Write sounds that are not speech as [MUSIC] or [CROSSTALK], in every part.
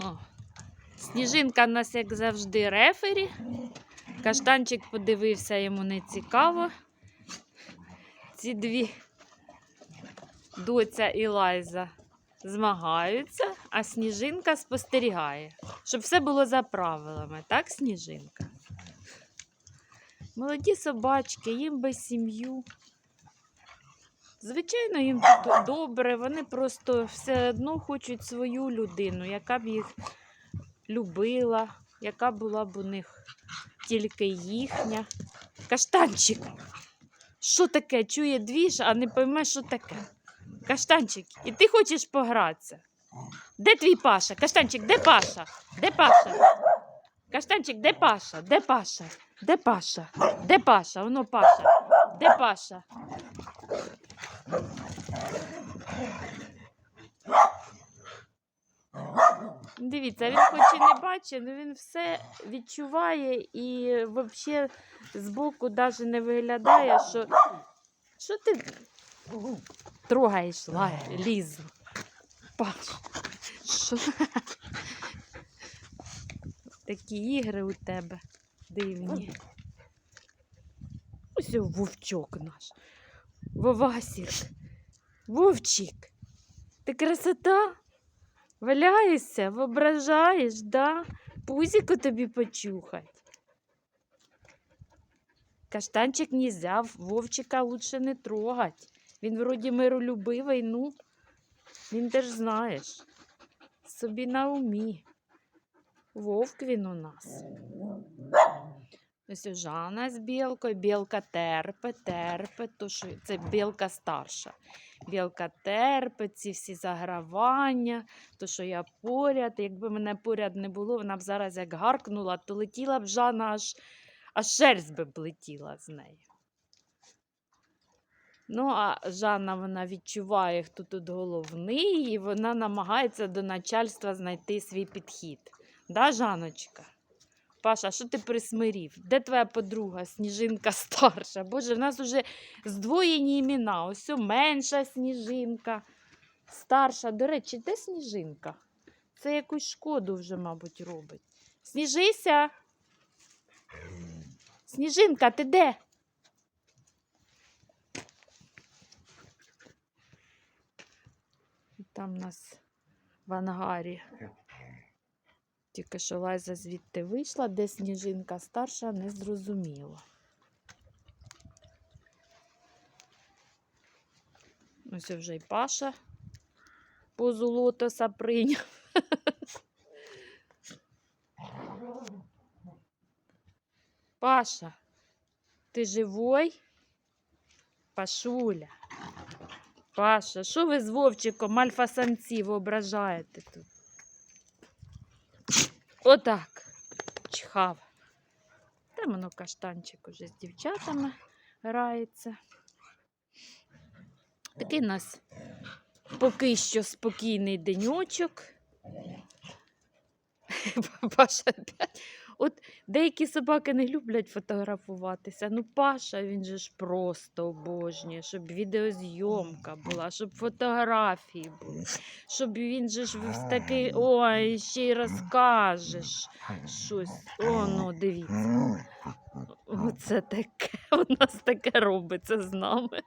О. Сніжинка в нас, як завжди, рефері. Каштанчик подивився, йому не цікаво. Ці дві доця і Лайза змагаються, а сніжинка спостерігає, щоб все було за правилами, так, сніжинка? Молоді собачки, їм би сім'ю. Звичайно, їм тут добре, вони просто все одно хочуть свою людину, яка б їх любила, яка була б у них тільки їхня. Каштанчик. Що таке? Чує двіж, а не пойме, що таке. Каштанчик, і ти хочеш погратися? Де твій Паша? Каштанчик, де Паша? Де Паша? Каштанчик, де Паша? Де Паша? Де Паша? Де Паша? Воно Паша. Де Паша? Дивіться, він хоч і не бачить, але він все відчуває і взагалі збоку навіть не виглядає, що, що ти трогаєш лізу. Паш, що? Такі ігри у тебе дивні. Ось вовчок наш. Вовасік. Вовчик. Ти красота? Валяєшся, воображаєш, да? Пузіко тобі почухать. Каштанчик нельзя, вовчика лучше не трогать. Він вроді миролюбивий, ну, він теж знаєш. Собі на умі. Вовк він у нас. Ось у Жана з білкою. Білка терпе, терпе, то що це білка старша. Білка терпе, ці всі загравання, то що я поряд. Якби мене поряд не було, вона б зараз як гаркнула, то летіла б Жана аж, аж шерсть би летіла з нею. Ну, а Жанна вона відчуває, хто тут головний, і вона намагається до начальства знайти свій підхід. Да, Жаночка? Паша, що ти присмирів? Де твоя подруга, сніжинка старша? Боже, в нас уже здвоєні імена. Ось менша сніжинка, старша. До речі, де сніжинка? Це якусь шкоду вже, мабуть, робить. Сніжися. Сніжинка, ти де? Там у нас в ангарі. Тільки що Лайза звідти вийшла, де сніжинка старша, не зрозуміло. Ось вже й Паша позу лотоса прийняв. Паша, ти живой? Пашуля. Паша, що ви з Вовчиком альфа-самців ображаєте тут? Отак. Чхав. Там воно каштанчик уже з дівчатами грається. Такий у нас поки що спокійний денючок. Паша [LAUGHS] опять. От деякі собаки не люблять фотографуватися. Ну, Паша, він же ж просто обожнює, щоб відеозйомка була, щоб фотографії були, щоб він же ж такий, ой, ще й розкажеш щось. О, ну, дивіться. Оце таке. [LAUGHS] У нас таке робиться з нами.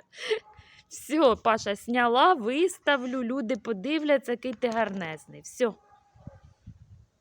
Все, Паша, сняла, виставлю, люди подивляться, який ти гарнезний. Все.